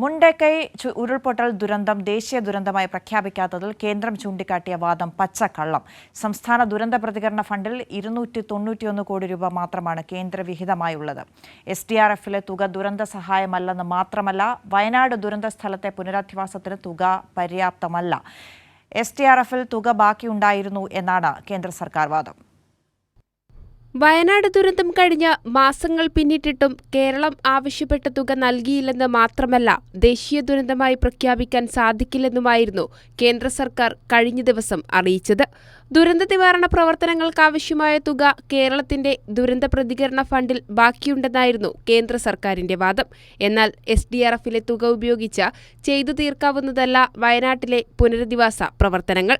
മുണ്ടക്കൈ ഉരുൾപൊട്ടൽ ദുരന്തം ദേശീയ ദുരന്തമായി പ്രഖ്യാപിക്കാത്തതിൽ കേന്ദ്രം ചൂണ്ടിക്കാട്ടിയ വാദം പച്ചക്കള്ളം. സംസ്ഥാന ദുരന്ത പ്രതികരണ ഫണ്ടിൽ ഇരുന്നൂറ്റി തൊണ്ണൂറ്റിയൊന്ന് കോടി രൂപ മാത്രമാണ് കേന്ദ്രവിഹിതമായുള്ളത്. എസ് ഡി ആർ എഫിലെ തുക ദുരന്ത സഹായമല്ലെന്ന് മാത്രമല്ല വയനാട് ദുരന്ത സ്ഥലത്തെ പുനരധിവാസത്തിന് തുക പര്യാപ്തമല്ല. എസ് ഡി ആർ എഫിൽ തുക ബാക്കിയുണ്ടായിരുന്നു എന്നാണ് കേന്ദ്ര സർക്കാർ വാദം. വയനാട് ദുരന്തം കഴിഞ്ഞ മാസങ്ങൾ പിന്നിട്ടിട്ടും കേരളം ആവശ്യപ്പെട്ട തുക നൽകിയില്ലെന്ന് മാത്രമല്ല ദേശീയ ദുരന്തമായി പ്രഖ്യാപിക്കാൻ സാധിക്കില്ലെന്നുമായിരുന്നു കേന്ദ്ര സർക്കാർ കഴിഞ്ഞ ദിവസം അറിയിച്ചത്. ദുരന്ത നിവാരണ പ്രവർത്തനങ്ങൾക്കാവശ്യമായ തുക കേരളത്തിന്റെ ദുരന്ത പ്രതികരണ ഫണ്ടിൽ ബാക്കിയുണ്ടെന്നായിരുന്നു കേന്ദ്ര സർക്കാരിന്റെ വാദം. എന്നാൽ എസ് ഡി ആർ എഫിലെ തുക ഉപയോഗിച്ച് ചെയ്തു തീർക്കാവുന്നതല്ല വയനാട്ടിലെ പുനരധിവാസ പ്രവർത്തനങ്ങൾ.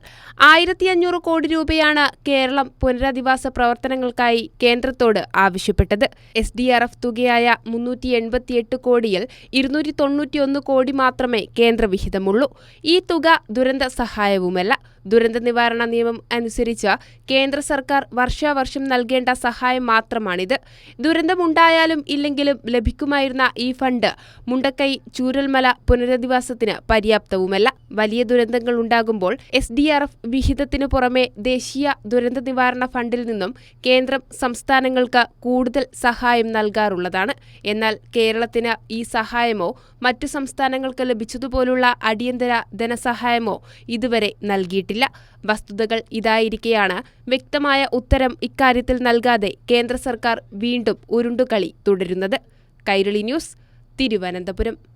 ആയിരത്തി കോടി രൂപയാണ് കേരളം പുനരധിവാസ പ്രവർത്തനങ്ങൾക്കായി കേന്ദ്രത്തോട് ആവശ്യപ്പെട്ടത്. എസ് ഡി ആർ എഫ് തുകയായ മുന്നൂറ്റി എൺപത്തിയെട്ട് കോടിയിൽ ഇരുന്നൂറ്റി തൊണ്ണൂറ്റിയൊന്ന് കോടി മാത്രമേ കേന്ദ്രവിഹിതമുള്ളൂ. ഈ തുക ദുരന്ത സഹായവുമല്ല. ദുരന്ത നിവാരണ നിയമം അനുസരിച്ച് കേന്ദ്ര സർക്കാർ വർഷാവർഷം നൽകേണ്ട സഹായം മാത്രമാണിത്. ദുരന്തമുണ്ടായാലും ഇല്ലെങ്കിലും ലഭിക്കുമായിരുന്ന ഈ ഫണ്ട് മുണ്ടക്കൈ ചൂരൽമല പുനരധിവാസത്തിന് പര്യാപ്തവുമല്ല. വലിയ ദുരന്തങ്ങൾ ഉണ്ടാകുമ്പോൾ എസ് ഡി ആർ എഫ് വിഹിതത്തിനു പുറമെ ദേശീയ ദുരന്ത നിവാരണ ഫണ്ടിൽ നിന്നും കേന്ദ്രം സംസ്ഥാനങ്ങൾക്ക് കൂടുതൽ സഹായം നൽകാറുള്ളതാണ്. എന്നാൽ കേരളത്തിന് ഈ സഹായമോ മറ്റ് സംസ്ഥാനങ്ങൾക്ക് ലഭിച്ചതുപോലുള്ള അടിയന്തര ധനസഹായമോ ഇതുവരെ നൽകിയിട്ടില്ല. വസ്തുതകൾ ഇതായിരിക്കെയാണ് വ്യക്തമായ ഉത്തരം ഇക്കാര്യത്തിൽ നൽകാതെ കേന്ദ്ര സർക്കാർ വീണ്ടും ഉരുണ്ടുകളി തുടരുന്നത്. കൈരളി ന്യൂസ് തിരുവനന്തപുരം.